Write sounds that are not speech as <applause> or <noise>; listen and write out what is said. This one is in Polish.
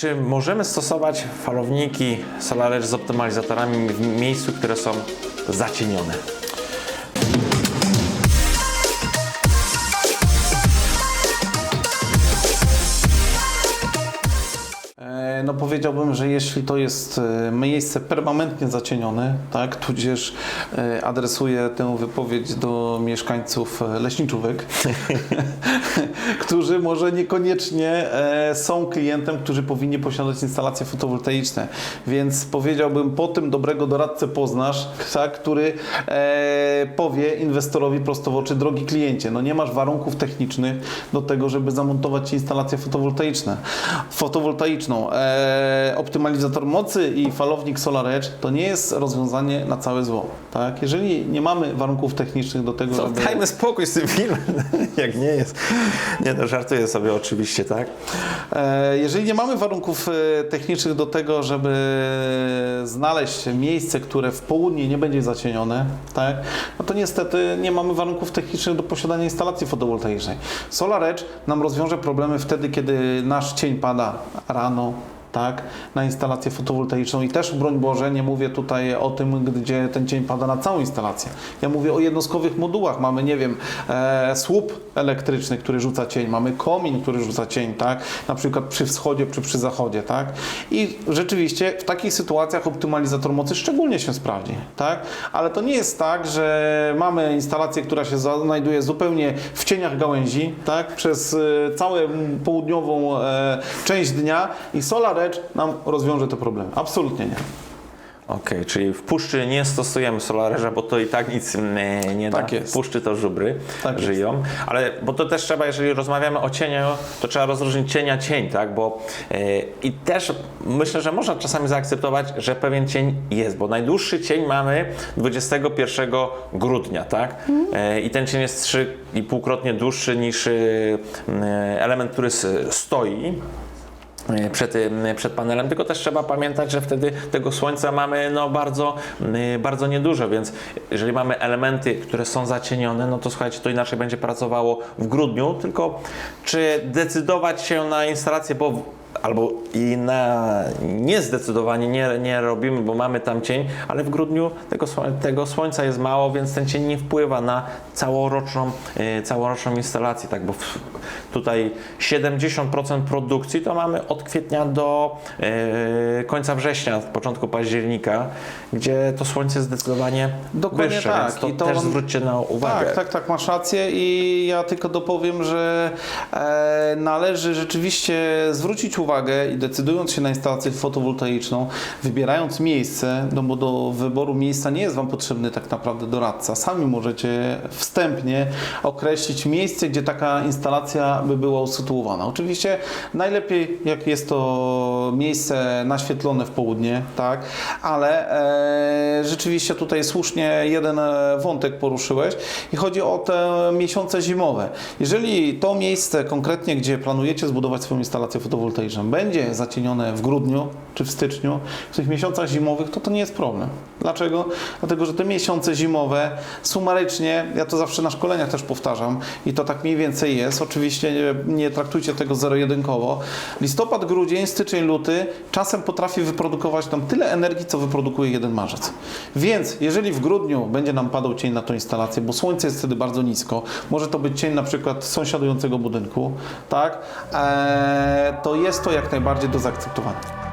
Czy możemy stosować falowniki SolarEdge z optymalizatorami w miejscu, które są zacienione? No powiedziałbym, że jeśli to jest e, miejsce permanentnie zacienione, tak, tudzież e, adresuję tę wypowiedź do mieszkańców e, leśniczówek, <laughs> którzy może niekoniecznie są klientem, którzy powinni posiadać instalacje fotowoltaiczne. Więc powiedziałbym, po tym dobrego doradcę poznasz, tak, który powie inwestorowi prosto w oczy, drogi kliencie, no nie masz warunków technicznych do tego, żeby zamontować ci instalacje fotowoltaiczne. Fotowoltaiczną. E, optymalizator mocy i falownik SolarEdge to nie jest rozwiązanie na całe zło. Tak? Jeżeli nie mamy warunków technicznych do tego, To żeby... dajmy spokój z tym filmem, <laughs> jak nie jest. Nie no, żartuję sobie oczywiście, tak? E, Jeżeli nie mamy warunków e, technicznych do tego, żeby znaleźć miejsce, które w południe nie będzie zacienione, tak, no to niestety nie mamy warunków technicznych do posiadania instalacji fotowoltaicznej. SolarEdge nam rozwiąże problemy wtedy, kiedy nasz cień pada rano, tak, na instalację fotowoltaiczną i też, broń Boże, nie mówię tutaj o tym, gdzie ten cień pada na całą instalację. Ja mówię o jednostkowych modułach. Mamy, nie wiem, e, słup elektryczny, który rzuca cień, mamy komin, który rzuca cień, tak, na przykład przy wschodzie czy przy zachodzie, tak. I rzeczywiście w takich sytuacjach optymalizator mocy szczególnie się sprawdzi, tak, ale to nie jest tak, że mamy instalację, która się znajduje zupełnie w cieniach gałęzi, tak, przez e, całą południową e, część dnia i SolarEdge nam rozwiąże te problemy. Absolutnie nie. Okej, czyli w puszczy nie stosujemy solarerza, bo to i tak nic mm, nie da. Tak jest. W puszczy to żubry Tak żyją. Ale bo to też trzeba, jeżeli rozmawiamy o cieniu, to trzeba rozróżnić cienia cień, tak? Bo e, i też myślę, że można czasami zaakceptować, że pewien cień jest, bo najdłuższy cień mamy 21 grudnia, tak? E, I ten cień jest 3,5-krotnie dłuższy niż e, element, który s- stoi przed, e, przed panelem, tylko też trzeba pamiętać, że wtedy tego słońca mamy no, bardzo, e, bardzo niedużo, więc jeżeli mamy elementy, które są zacienione, no to słuchajcie, to inaczej będzie pracowało w grudniu, tylko czy decydować się na instalację, bo albo i na niezdecydowanie nie, nie robimy, bo mamy tam cień, ale w grudniu tego, tego słońca jest mało, więc ten cień nie wpływa na całoroczną, e, całoroczną instalację, tak, bo w, tutaj 70% produkcji to mamy od kwietnia do e, końca września, początku października, gdzie to słońce jest zdecydowanie Dokładnie wyższe, tak. więc to, I to też on- zwróćcie na uwagę. Tak, tak, tak, masz rację i ja tylko dopowiem, że e, należy rzeczywiście zwrócić uwagę i decydując się na instalację fotowoltaiczną, wybierając miejsce, no bo do wyboru miejsca nie jest Wam potrzebny tak naprawdę doradca. Sami możecie wstępnie określić miejsce, gdzie taka instalacja by była usytuowana. Oczywiście najlepiej jak jest to miejsce naświetlone w południe, tak, ale e, rzeczywiście tutaj słusznie jeden e, wątek poruszyłeś i chodzi o te miesiące zimowe. Jeżeli to miejsce konkretnie, gdzie planujecie zbudować swoją instalację fotowoltaiczną, będzie zacienione w grudniu czy w styczniu, w tych miesiącach zimowych, to to nie jest problem. Dlaczego? Dlatego, że te miesiące zimowe sumarycznie, ja to zawsze na szkoleniach też powtarzam i to tak mniej więcej jest, oczywiście nie, nie traktujcie tego zero-jedynkowo. Listopad, grudzień, styczeń, luty czasem potrafi wyprodukować nam tyle energii, co wyprodukuje jeden marzec. Więc jeżeli w grudniu będzie nam padał cień na tą instalację, bo słońce jest wtedy bardzo nisko, może to być cień na przykład sąsiadującego budynku, tak, eee, to to jak najbardziej do zaakceptowania.